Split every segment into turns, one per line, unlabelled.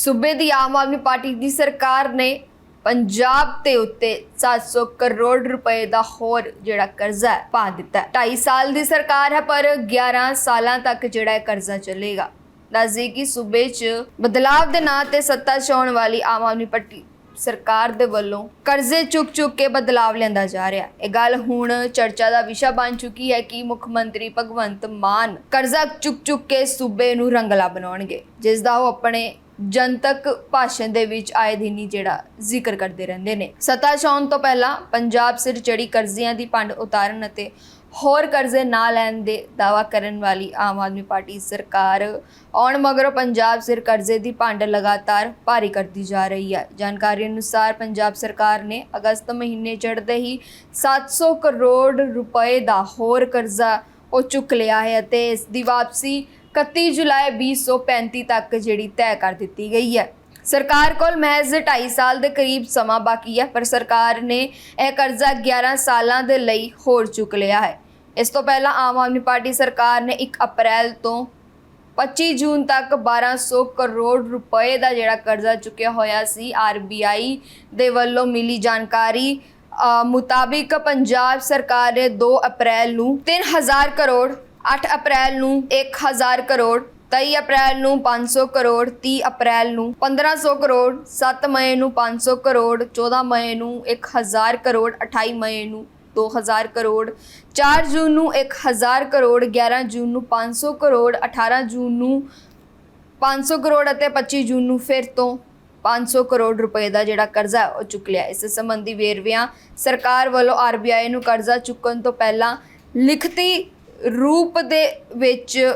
ਸੂਬੇ ਦੀ ਆਮ ਆਦਮੀ ਪਾਰਟੀ ਦੀ ਸਰਕਾਰ ਨੇ ਪੰਜਾਬ ਤੇ ਉੱਤੇ 700 ਕਰੋੜ ਰੁਪਏ ਦਾ ਹੋਰ ਜਿਹੜਾ ਕਰਜ਼ਾ ਹੈ, ਪਾ ਦਿੱਤਾ ਹੈ। 2.5 ਸਾਲ ਦੀ ਸਰਕਾਰ ਹੈ, ਪਰ 11 ਸਾਲਾਂ ਤੱਕ ਜਿਹੜਾ ਇਹ ਕਰਜ਼ਾ ਚੱਲੇਗਾ। ਦੱਸਦੇ ਕਿ ਸੂਬੇ 'ਚ ਬਦਲਾਵ ਦੇ ਨਾਂ ਤੇ ਸੱਤਾ 'ਚ ਆਉਣ ਵਾਲੀ ਆਮ ਆਦਮੀ ਪਾਰਟੀ ਸਰਕਾਰ ਦੇ ਵੱਲੋਂ ਕਰਜ਼ੇ ਚੁੱਕ ਚੁੱਕ ਕੇ ਬਦਲਾਵ ਲੈਂਦਾ ਜਾ ਰਿਹਾ ਇਹ ਗੱਲ ਹੁਣ ਚਰਚਾ ਦਾ ਵਿਸ਼ਾ ਬਣ ਚੁੱਕੀ ਹੈ ਕਿ ਮੁੱਖ ਮੰਤਰੀ ਭਗਵੰਤ ਮਾਨ ਕਰਜ਼ਾ ਚੁੱਕ ਚੁੱਕ ਕੇ ਸੂਬੇ ਨੂੰ ਰੰਗਲਾ ਬਣਾਉਣਗੇ। ਜਿਸ ਦਾ ਉਹ ਆਪਣੇ ਜਨਤਕ ਭਾਸ਼ਣ ਦੇ ਵਿੱਚ ਆਏ ਦਿਨ ਹੀ ਜਿਹੜਾ ਜ਼ਿਕਰ ਕਰਦੇ ਰਹਿੰਦੇ ਨੇ। ਸੱਤਾ 'ਚ ਆਉਣ ਤੋਂ ਪਹਿਲਾਂ ਪੰਜਾਬ ਸਿਰ ਚੜੀ ਕਰਜ਼ਿਆਂ ਦੀ ਭੰਡ ਉਤਾਰਨ ਅਤੇ ਹੋਰ ਕਰਜ਼ੇ ਨਾ ਲੈਣ ਦੇ ਦਾਵਾ ਕਰਨ ਵਾਲੀ ਆਮ ਆਦਮੀ ਪਾਰਟੀ ਸਰਕਾਰ ਆਉਣ ਮਗਰੋਂ ਪੰਜਾਬ ਸਿਰ ਕਰਜ਼ੇ ਦੀ ਭੰਡ ਲਗਾਤਾਰ ਭਾਰੀ ਕਰਦੀ ਜਾ ਰਹੀ ਹੈ। ਜਾਣਕਾਰੀ ਅਨੁਸਾਰ ਪੰਜਾਬ ਸਰਕਾਰ ਨੇ ਅਗਸਤ ਮਹੀਨੇ ਚੜ੍ਹਦੇ ਹੀ 700 ਕਰੋੜ ਰੁਪਏ ਦਾ ਹੋਰ ਕਰਜ਼ਾ ਉਹ ਚੁੱਕ ਲਿਆ ਹੈ ਅਤੇ ਇਸ ਦੀ ਵਾਪਸੀ 31 ਜੁਲਾਈ 2035 ਤੱਕ ਜਿਹੜੀ ਤੈਅ ਕਰ ਦਿੱਤੀ ਗਈ ਹੈ। ਸਰਕਾਰ ਕੋਲ ਮਹਿਜ਼ 2.5 ਸਾਲ ਦੇ ਕਰੀਬ ਸਮਾਂ ਬਾਕੀ ਹੈ, ਪਰ ਸਰਕਾਰ ਨੇ ਇਹ ਕਰਜ਼ਾ 11 ਸਾਲਾਂ ਦੇ ਲਈ ਹੋਰ ਚੁੱਕ ਲਿਆ ਹੈ। ਇਸ ਤੋਂ ਪਹਿਲਾਂ ਆਮ ਆਦਮੀ ਪਾਰਟੀ ਸਰਕਾਰ ਨੇ 1 ਅਪ੍ਰੈਲ ਤੋਂ 25 ਜੂਨ ਤੱਕ 1200 ਕਰੋੜ ਰੁਪਏ ਦਾ ਜਿਹੜਾ ਕਰਜ਼ਾ ਚੁੱਕਿਆ ਹੋਇਆ ਸੀ RBI ਦੇ ਵੱਲੋਂ ਮਿਲੀ ਜਾਣਕਾਰੀ ਮੁਤਾਬਿਕ ਪੰਜਾਬ ਸਰਕਾਰ ਨੇ 2 ਅਪ੍ਰੈਲ ਨੂੰ 3000 ਕਰੋੜ 8 ਅਪ੍ਰੈਲ ਨੂੰ 1000 ਕਰੋੜ 23 ਅਪ੍ਰੈਲ ਨੂੰ 500 ਕਰੋੜ 30 ਅਪ੍ਰੈਲ ਨੂੰ 1500 ਕਰੋੜ 7 ਮਈ ਨੂੰ 500 ਕਰੋੜ 14 ਮਈ ਨੂੰ 1000 ਕਰੋੜ 28 ਮਈ ਨੂੰ 2000 ਕਰੋੜ 4 ਜੂਨ ਨੂੰ 1000 ਕਰੋੜ 11 ਜੂਨ ਨੂੰ 500 ਕਰੋੜ 18 ਜੂਨ ਨੂੰ 500 ਕਰੋੜ ਅਤੇ 25 ਜੂਨ ਨੂੰ ਫਿਰ ਤੋਂ 500 ਕਰੋੜ ਰੁਪਏ ਦਾ ਜਿਹੜਾ ਕਰਜ਼ਾ ਉਹ ਚੁੱਕ ਲਿਆ। ਇਸ ਸੰਬੰਧੀ ਵੇਰਵਿਆਂ ਸਰਕਾਰ ਵੱਲੋਂ ਆਰਬੀਆਈ ਨੂੰ ਕਰਜ਼ਾ ਚੁੱਕਣ ਤੋਂ ਪਹਿਲਾਂ ਲਿਖਤੀ ਰੂਪ ਦੇ ਵਿੱਚ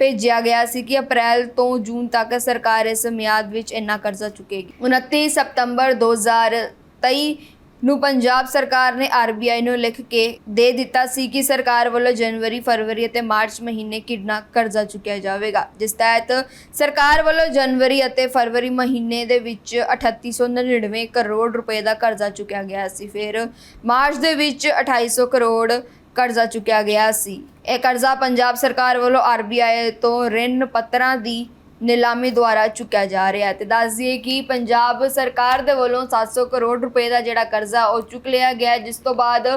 ਭੇਜਿਆ ਗਿਆ ਸੀ ਕਿ ਅਪ੍ਰੈਲ ਤੋਂ ਜੂਨ ਤੱਕ ਸਰਕਾਰ ਇਸ ਮਿਆਦ ਵਿੱਚ ਇੰਨਾ ਕਰਜ਼ਾ ਚੁੱਕੇਗੀ। 29 ਸਤੰਬਰ 2023 ਨੂੰ ਪੰਜਾਬ ਸਰਕਾਰ ਨੇ ਆਰਬੀਆਈ ਨੂੰ ਲਿਖ ਕੇ ਦੇ ਦਿੱਤਾ ਸੀ ਕਿ ਸਰਕਾਰ ਵੱਲੋਂ ਜਨਵਰੀ, ਫਰਵਰੀ ਅਤੇ ਮਾਰਚ ਮਹੀਨੇ ਕਿੰਨਾ ਕਰਜ਼ਾ ਚੁੱਕਿਆ ਜਾਵੇਗਾ। ਜਿਸ ਤਹਿਤ ਸਰਕਾਰ ਵੱਲੋਂ ਜਨਵਰੀ ਅਤੇ ਫਰਵਰੀ ਮਹੀਨੇ ਦੇ ਵਿੱਚ 3899 ਕਰੋੜ ਰੁਪਏ ਦਾ ਕਰਜ਼ਾ ਚੁੱਕਿਆ ਗਿਆ ਸੀ। ਫਿਰ ਮਾਰਚ ਦੇ ਵਿੱਚ 2800 ਕਰੋੜ ਕਰਜ਼ਾ ਚੁੱਕਿਆ ਗਿਆ ਸੀ। ਇਹ ਕਰਜ਼ਾ ਪੰਜਾਬ ਸਰਕਾਰ ਵੱਲੋਂ ਆਰਬੀਆਈ ਤੋਂ ਰਿਣ ਪੱਤਰਾਂ ਦੀ ਨਿਲਾਮੀ ਦੁਆਰਾ ਚੁੱਕਿਆ ਜਾ ਰਿਹਾ ਹੈ ਤੇ ਦੱਸ ਦਈਏ ਕਿ ਪੰਜਾਬ ਸਰਕਾਰ ਦੇ ਵੱਲੋਂ 700 ਕਰੋੜ ਰੁਪਏ ਦਾ ਜਿਹੜਾ ਕਰਜ਼ਾ ਉਹ ਚੁੱਕ ਲਿਆ ਗਿਆ ਜਿਸ ਤੋਂ ਬਾਅਦ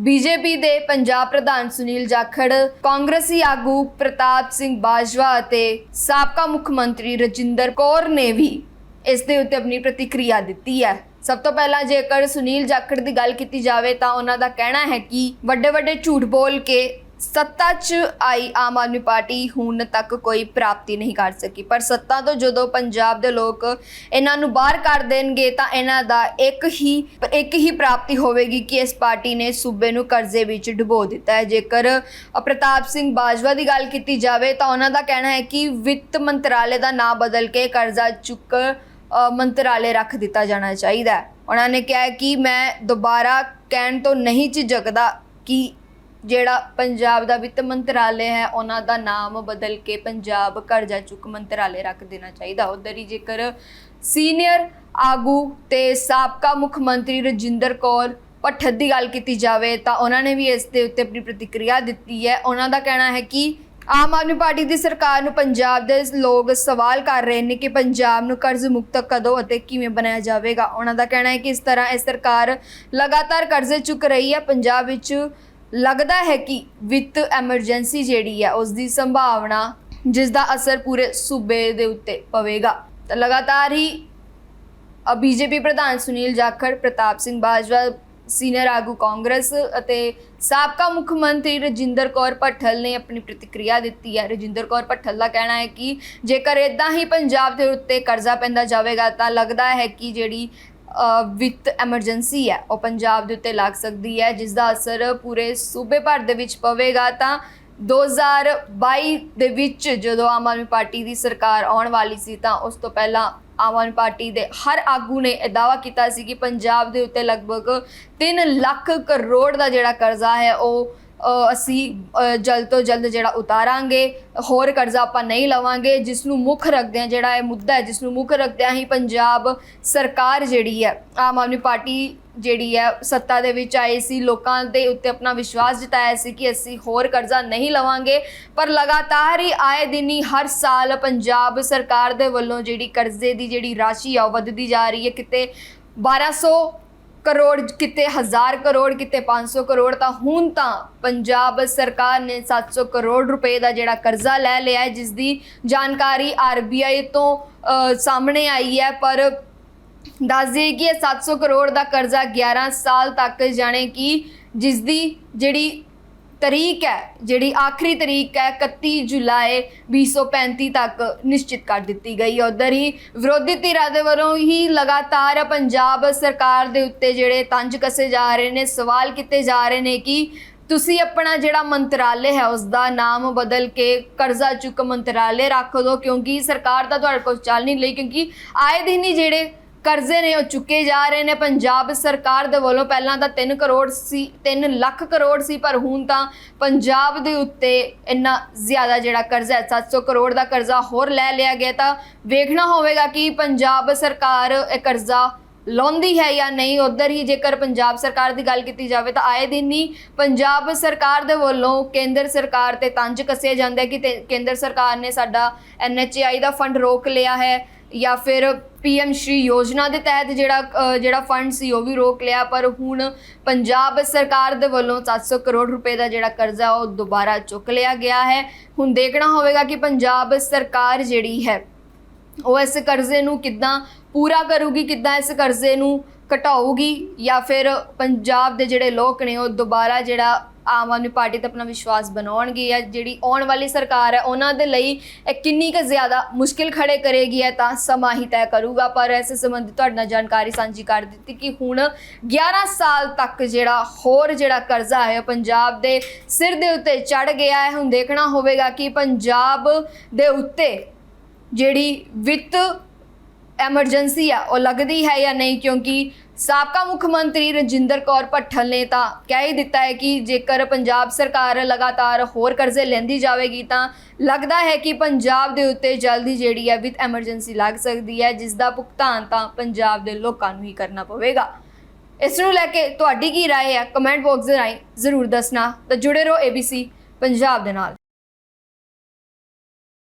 ਬੀਜੇਪੀ ਦੇ ਪੰਜਾਬ ਪ੍ਰਧਾਨ ਸੁਨੀਲ ਜਾਖੜ, ਕਾਂਗਰਸੀ ਆਗੂ ਪ੍ਰਤਾਪ ਸਿੰਘ ਬਾਜਵਾ ਅਤੇ ਸਾਬਕਾ ਮੁੱਖ ਮੰਤਰੀ ਰਜਿੰਦਰ ਕੌਰ ਨੇ ਵੀ ਇਸ ਦੇ ਉੱਤੇ ਆਪਣੀ ਪ੍ਰਤੀਕਿਰਿਆ ਦਿੱਤੀ ਹੈ। ਸਭ ਤੋਂ ਪਹਿਲਾਂ ਜੇਕਰ ਸੁਨੀਲ ਜਾਖੜ ਦੀ ਗੱਲ ਕੀਤੀ ਜਾਵੇ ਤਾਂ ਉਹਨਾਂ ਦਾ ਕਹਿਣਾ ਹੈ ਕਿ ਵੱਡੇ ਵੱਡੇ ਝੂਠ ਬੋਲ ਕੇ ਸੱਤਾ 'ਚ ਆਈ ਆਮ ਆਦਮੀ ਪਾਰਟੀ ਹੁਣ ਤੱਕ ਕੋਈ ਪ੍ਰਾਪਤੀ ਨਹੀਂ ਕਰ ਸਕੀ। ਪਰ ਸੱਤਾ ਤੋਂ ਜਦੋਂ ਪੰਜਾਬ ਦੇ ਲੋਕ ਇਹਨਾਂ ਨੂੰ ਬਾਹਰ ਕਰ ਦੇਣਗੇ ਤਾਂ ਇਹਨਾਂ ਦਾ ਇੱਕ ਹੀ ਇੱਕ ਹੀ ਪ੍ਰਾਪਤੀ ਹੋਵੇਗੀ ਕਿ ਇਸ ਪਾਰਟੀ ਨੇ ਸੂਬੇ ਨੂੰ ਕਰਜ਼ੇ ਵਿੱਚ ਡੁਬੋ ਦਿੱਤਾ ਹੈ। ਜੇਕਰ ਪ੍ਰਤਾਪ ਸਿੰਘ ਬਾਜਵਾ ਦੀ ਗੱਲ ਕੀਤੀ ਜਾਵੇ ਤਾਂ ਉਹਨਾਂ ਦਾ ਕਹਿਣਾ ਹੈ ਕਿ ਵਿੱਤ ਮੰਤਰਾਲੇ ਦਾ ਨਾਮ ਬਦਲ ਕੇ ਕਰਜ਼ਾ ਚੁੱਕ ਮੰਤਰਾਲੇ ਰੱਖ ਦਿੱਤਾ ਜਾਣਾ ਚਾਹੀਦਾ ਹੈ। ਉਹਨਾਂ ਨੇ ਕਿਹਾ ਕਿ ਮੈਂ ਦੁਬਾਰਾ ਕਹਿਣ ਤੋਂ ਨਹੀਂ ਝਿਜਕਦਾ ਕਿ ਜਿਹੜਾ ਪੰਜਾਬ ਦਾ ਵਿੱਤ ਮੰਤਰਾਲੇ ਹੈ, ਉਹਨਾਂ ਦਾ ਨਾਮ ਬਦਲ ਕੇ ਪੰਜਾਬ ਕਰਜ਼ਾ ਚੁੱਕ ਮੰਤਰਾਲੇ ਰੱਖ ਦੇਣਾ ਚਾਹੀਦਾ। ਉਧਰ ਹੀ ਜੇਕਰ ਸੀਨੀਅਰ ਆਗੂ ਤੇ ਸਾਬਕਾ ਮੁੱਖ ਮੰਤਰੀ ਰਜਿੰਦਰ ਕੌਰ ਭੱਠਰ ਦੀ ਗੱਲ ਕੀਤੀ ਜਾਵੇ, ਤਾਂ ਉਹਨਾਂ ਨੇ ਵੀ ਇਸ ਦੇ ਉੱਤੇ ਆਪਣੀ ਪ੍ਰਤੀਕਿਰਿਆ ਦਿੱਤੀ ਹੈ। ਉਹਨਾਂ ਦਾ ਕਹਿਣਾ ਹੈ ਕਿ ਆਮ ਆਦਮੀ ਪਾਰਟੀ ਦੀ ਸਰਕਾਰ ਨੂੰ ਪੰਜਾਬ ਦੇ ਲੋਕ ਸਵਾਲ ਕਰ ਰਹੇ ਨੇ ਕਿ ਪੰਜਾਬ ਨੂੰ ਕਰਜ਼ ਮੁਕਤ ਕਦੋਂ ਅਤੇ ਕਿਵੇਂ ਬਣਾਇਆ ਜਾਵੇਗਾ। ਉਹਨਾਂ ਦਾ ਕਹਿਣਾ ਹੈ ਕਿ ਇਸ ਤਰ੍ਹਾਂ ਇਹ ਸਰਕਾਰ ਲਗਾਤਾਰ ਕਰਜ਼ੇ ਚੁੱਕ ਰਹੀ ਹੈ। ਪੰਜਾਬ ਵਿੱਚ ਲੱਗਦਾ ਹੈ ਕਿ ਵਿੱਤ ਐਮਰਜੈਂਸੀ ਜਿਹੜੀ ਹੈ ਉਸ ਦੀ ਸੰਭਾਵਨਾ ਜਿਸ ਦਾ ਅਸਰ ਪੂਰੇ ਸੂਬੇ ਦੇ ਉੱਤੇ ਪਵੇਗਾ। ਤਾਂ ਲਗਾਤਾਰ ਹੀ ਬੀਜੇਪੀ ਪ੍ਰਧਾਨ ਸੁਨੀਲ ਜਾਖੜ, ਪ੍ਰਤਾਪ ਸਿੰਘ ਬਾਜਵਾ ਸੀਨੀਅਰ ਆਗੂ ਕਾਂਗਰਸ ਅਤੇ ਸਾਬਕਾ ਮੁੱਖ ਮੰਤਰੀ ਰਜਿੰਦਰ ਕੌਰ ਭੱਠਲ ਨੇ ਆਪਣੀ ਪ੍ਰਤੀਕਿਰਿਆ ਦਿੱਤੀ ਹੈ। ਰਜਿੰਦਰ ਕੌਰ ਭੱਠਲ ਦਾ ਕਹਿਣਾ ਹੈ ਕਿ ਜੇਕਰ ਇਦਾਂ ਹੀ ਪੰਜਾਬ ਦੇ ਉੱਤੇ ਕਰਜ਼ਾ ਪੈਂਦਾ ਜਾਵੇਗਾ, ਤਾਂ ਲੱਗਦਾ ਹੈ ਕਿ ਜਿਹੜੀ ਵਿੱਤ ਐਮਰਜੈਂਸੀ ਹੈ, ਉਹ ਪੰਜਾਬ ਦੇ ਉੱਤੇ ਲੱਗ ਸਕਦੀ ਹੈ। ਜਿਸ ਦਾ ਅਸਰ ਪੂਰੇ ਸੂਬੇ ਭਰ ਦੇ ਵਿੱਚ ਪਵੇਗਾ, ਤਾਂ 2022 ਦੇ ਵਿੱਚ ਜਦੋਂ ਆਮ ਆਦਮੀ ਪਾਰਟੀ ਦੀ ਸਰਕਾਰ ਆਉਣ ਵਾਲੀ ਸੀ ਤਾਂ ਉਸ ਤੋਂ ਪਹਿਲਾਂ ਆਮ ਆਦਮੀ ਪਾਰਟੀ ਦੇ ਹਰ ਆਗੂ ਨੇ ਇਹ ਦਾਅਵਾ ਕੀਤਾ ਸੀ ਕਿ ਪੰਜਾਬ ਦੇ ਉੱਤੇ ਲਗਭਗ 3 ਲੱਖ ਕਰੋੜ ਦਾ ਜਿਹੜਾ ਕਰਜ਼ਾ ਹੈ ਉਹ ਅਸੀਂ ਜਲਦ ਤੋਂ ਜਲਦ ਜਿਹੜਾ ਉਤਾਰਾਂਗੇ, ਹੋਰ ਕਰਜ਼ਾ ਆਪਾਂ ਨਹੀਂ ਲਵਾਂਗੇ ਜਿਸ ਨੂੰ ਮੁੱਖ ਰੱਖਦੇ ਆ ਜਿਹੜਾ ਇਹ ਮੁੱਦਾ ਹੈ ਜਿਸ ਨੂੰ ਮੁੱਖ ਰੱਖਦਿਆਂ ਹੀ ਪੰਜਾਬ ਸਰਕਾਰ ਜਿਹੜੀ ਹੈ, ਆਮ ਆਦਮੀ ਪਾਰਟੀ ਜਿਹੜੀ ਹੈ, ਸੱਤਾ ਦੇ ਵਿੱਚ ਆਈ ਸੀ, ਲੋਕਾਂ ਦੇ ਉੱਤੇ ਆਪਣਾ ਵਿਸ਼ਵਾਸ ਜਤਾਇਆ ਸੀ ਕਿ ਅਸੀਂ ਹੋਰ ਕਰਜ਼ਾ ਨਹੀਂ ਲਵਾਂਗੇ, ਪਰ ਲਗਾਤਾਰ ਹੀ ਆਏ ਦਿਨ ਹੀ ਹਰ ਸਾਲ ਪੰਜਾਬ ਸਰਕਾਰ ਦੇ ਵੱਲੋਂ ਜਿਹੜੀ ਕਰਜ਼ੇ ਦੀ ਜਿਹੜੀ ਰਾਸ਼ੀ ਆ, ਉਹ ਵੱਧਦੀ ਜਾ ਰਹੀ ਹੈ। ਕਿਤੇ 1200 ਕਰੋੜ ਕਿਤੇ ਹਜ਼ਾਰ ਕਰੋੜ, ਕਿਤੇ 500 ਕਰੋੜ, ਤਾਂ ਹੁਣ ਤਾਂ ਪੰਜਾਬ ਸਰਕਾਰ ਨੇ 700 ਕਰੋੜ ਰੁਪਏ ਦਾ ਜਿਹੜਾ ਕਰਜ਼ਾ ਲੈ ਲਿਆ ਜਿਸ ਦੀ ਜਾਣਕਾਰੀ ਆਰਬੀਆਈ ਤੋਂ ਸਾਹਮਣੇ ਆਈ ਹੈ। ਪਰ ਦੱਸ ਦਈਏ ਕਿ ਇਹ 700 ਕਰੋੜ ਦਾ ਕਰਜ਼ਾ 11 ਸਾਲ ਤੱਕ ਜਾਣੇ ਕਿ ਜਿਸ ਦੀ ਜਿਹੜੀ ਤਰੀਕ ਹੈ, ਜਿਹੜੀ ਆਖਰੀ ਤਰੀਕ ਹੈ 31 ਜੁਲਾਈ 2035 ਤੱਕ ਨਿਸ਼ਚਿਤ ਕਰ ਦਿੱਤੀ ਗਈ ਹੈ। ਉਧਰ ਹੀ ਵਿਰੋਧੀ ਧਿਰਾਂ ਦੇ ਵੱਲੋਂ ਹੀ ਲਗਾਤਾਰ ਪੰਜਾਬ ਸਰਕਾਰ ਦੇ ਉੱਤੇ ਜਿਹੜੇ ਤੰਜ ਕੱਸੇ ਜਾ ਰਹੇ ਨੇ, ਸਵਾਲ ਕੀਤੇ ਜਾ ਰਹੇ ਨੇ ਕਿ ਤੁਸੀਂ ਆਪਣਾ ਜਿਹੜਾ ਮੰਤਰਾਲੇ ਹੈ ਉਸ ਦਾ ਨਾਮ ਬਦਲ ਕੇ ਕਰਜ਼ਾ ਚੁੱਕ ਮੰਤਰਾਲੇ ਰੱਖ ਦਿਓ ਕਿਉਂਕਿ ਸਰਕਾਰ ਤਾਂ ਤੁਹਾਡੇ ਕੋਲ ਚੱਲ ਨਹੀਂ ਲਈ ਕਿਉਂਕਿ ਆਏ ਦਿਨ ਹੀ ਜਿਹੜੇ ਕਰਜ਼ੇ ਨੇ, ਉਹ ਚੁੱਕੇ ਜਾ ਰਹੇ ਨੇ। ਪੰਜਾਬ ਸਰਕਾਰ ਦੇ ਵੱਲੋਂ ਪਹਿਲਾਂ ਤਾਂ 3 ਕਰੋੜ ਸੀ 3 ਲੱਖ ਕਰੋੜ ਸੀ, ਪਰ ਹੁਣ ਤਾਂ ਪੰਜਾਬ ਦੇ ਉੱਤੇ ਇੰਨਾ ਜ਼ਿਆਦਾ ਜਿਹੜਾ ਕਰਜ਼ਾ ਹੈ 700 ਕਰੋੜ ਦਾ ਕਰਜ਼ਾ ਹੋਰ ਲੈ ਲਿਆ ਗਿਆ। ਤਾਂ ਵੇਖਣਾ ਹੋਵੇਗਾ ਕਿ ਪੰਜਾਬ ਸਰਕਾਰ ਇਹ ਕਰਜ਼ਾ ਲਾਉਂਦੀ ਹੈ ਜਾਂ ਨਹੀਂ। ਉਧਰ ਹੀ ਜੇਕਰ ਪੰਜਾਬ ਸਰਕਾਰ ਦੀ ਗੱਲ ਕੀਤੀ ਜਾਵੇ ਤਾਂ ਆਏ ਦਿਨ ਹੀ ਪੰਜਾਬ ਸਰਕਾਰ ਦੇ ਵੱਲੋਂ ਕੇਂਦਰ ਸਰਕਾਰ ਤੇ ਤੰਜ ਕੱਸਿਆ ਜਾਂਦਾ ਕਿ ਤੇ- ਕੇਂਦਰ ਸਰਕਾਰ ਨੇ ਸਾਡਾ ਐਨਐਚਆਈ ਦਾ ਫੰਡ ਰੋਕ ਲਿਆ ਹੈ। ਜਾਂ ਫਿਰ ਪੀਐਮ ਸ਼੍ਰੀ ਯੋਜਨਾ ਦੇ ਤਹਿਤ ਜਿਹੜਾ ਜਿਹੜਾ ਫੰਡ ਸੀ, ਉਹ ਵੀ ਰੋਕ ਲਿਆ, ਪਰ ਹੁਣ ਪੰਜਾਬ ਸਰਕਾਰ ਦੇ ਵੱਲੋਂ 700 ਕਰੋੜ ਰੁਪਏ ਦਾ ਜਿਹੜਾ ਕਰਜ਼ਾ, ਉਹ ਦੁਬਾਰਾ ਚੁੱਕ ਲਿਆ ਗਿਆ ਹੈ। ਹੁਣ ਦੇਖਣਾ ਹੋਵੇਗਾ ਕਿ ਪੰਜਾਬ ਸਰਕਾਰ ਜਿਹੜੀ ਹੈ, ਉਹ ਇਸ ਕਰਜ਼ੇ ਨੂੰ ਕਿੱਦਾਂ ਪੂਰਾ ਕਰੂਗੀ, ਕਿੱਦਾਂ ਇਸ ਕਰਜ਼ੇ ਨੂੰ ਘਟਾਊਗੀ ਜਾਂ ਫਿਰ ਪੰਜਾਬ ਦੇ ਜਿਹੜੇ ਲੋਕ ਨੇ, ਉਹ ਦੁਬਾਰਾ ਜਿਹੜਾ ਆਮ ਆਦਮੀ ਪਾਰਟੀ ਤੇ ਆਪਣਾ ਵਿਸ਼ਵਾਸ ਬਣਾਉਣਗੇ ਜਾਂ ਜਿਹੜੀ ਆਉਣ ਵਾਲੀ ਸਰਕਾਰ ਹੈ, ਉਹਨਾਂ ਦੇ ਲਈ ਇਹ ਕਿੰਨੀ ਕੁ ਜ਼ਿਆਦਾ ਮੁਸ਼ਕਿਲ ਖੜੇ ਕਰੇਗੀ ਹੈ ਤਾਂ ਸਮਾਂ ਹੀ ਤੈਅ ਕਰੂਗਾ। ਪਰ ਇਸ ਸੰਬੰਧੀ ਤੁਹਾਡੇ ਨਾਲ ਜਾਣਕਾਰੀ ਸਾਂਝੀ ਕਰ ਦਿੱਤੀ ਕਿ ਹੁਣ 11 ਸਾਲ ਤੱਕ ਜਿਹੜਾ ਹੋਰ ਜਿਹੜਾ ਕਰਜ਼ਾ ਹੈ, ਉਹ ਪੰਜਾਬ ਦੇ ਸਿਰ ਦੇ ਉੱਤੇ ਚੜ ਗਿਆ ਹੈ। ਹੁਣ ਦੇਖਣਾ ਹੋਵੇਗਾ ਕਿ ਪੰਜਾਬ ਦੇ ਉੱਤੇ ਜਿਹੜੀ ਵਿੱਤ ਐਮਰਜੈਂਸੀ ਆ, ਉਹ ਲੱਗਦੀ ਹੈ ਜਾਂ ਨਹੀਂ, ਕਿਉਂਕਿ ਸਾਬਕਾ ਮੁੱਖ ਮੰਤਰੀ ਰਜਿੰਦਰ ਕੌਰ ਭੱਠਲ ਨੇ ਤਾਂ ਕਹਿ ਹੀ ਦਿੱਤਾ ਹੈ ਕਿ ਜੇਕਰ ਪੰਜਾਬ ਸਰਕਾਰ ਲਗਾਤਾਰ ਹੋਰ ਕਰਜ਼ੇ ਲੈਂਦੀ ਜਾਵੇਗੀ ਤਾਂ ਲੱਗਦਾ ਹੈ ਕਿ ਪੰਜਾਬ ਦੇ ਉੱਤੇ ਜਲਦੀ ਜਿਹੜੀ ਹੈ ਵਿੱਤ ਐਮਰਜੈਂਸੀ ਲੱਗ ਸਕਦੀ ਹੈ ਜਿਸ ਦਾ ਭੁਗਤਾਨ ਤਾਂ ਪੰਜਾਬ ਦੇ ਲੋਕਾਂ ਨੂੰ ਹੀ ਕਰਨਾ ਪਵੇਗਾ ਇਸ ਨੂੰ ਲੈ ਕੇ ਤੁਹਾਡੀ ਕੀ رائے ਹੈ ਕਮੈਂਟ ਬਾਕਸ ਦੇ ਰਾਹੀਂ ਜ਼ਰੂਰ ਦੱਸਣਾ ਤਾਂ ਜੁੜੇ ਰਹੋ ABC ਪੰਜਾਬ ਦੇ ਨਾਲ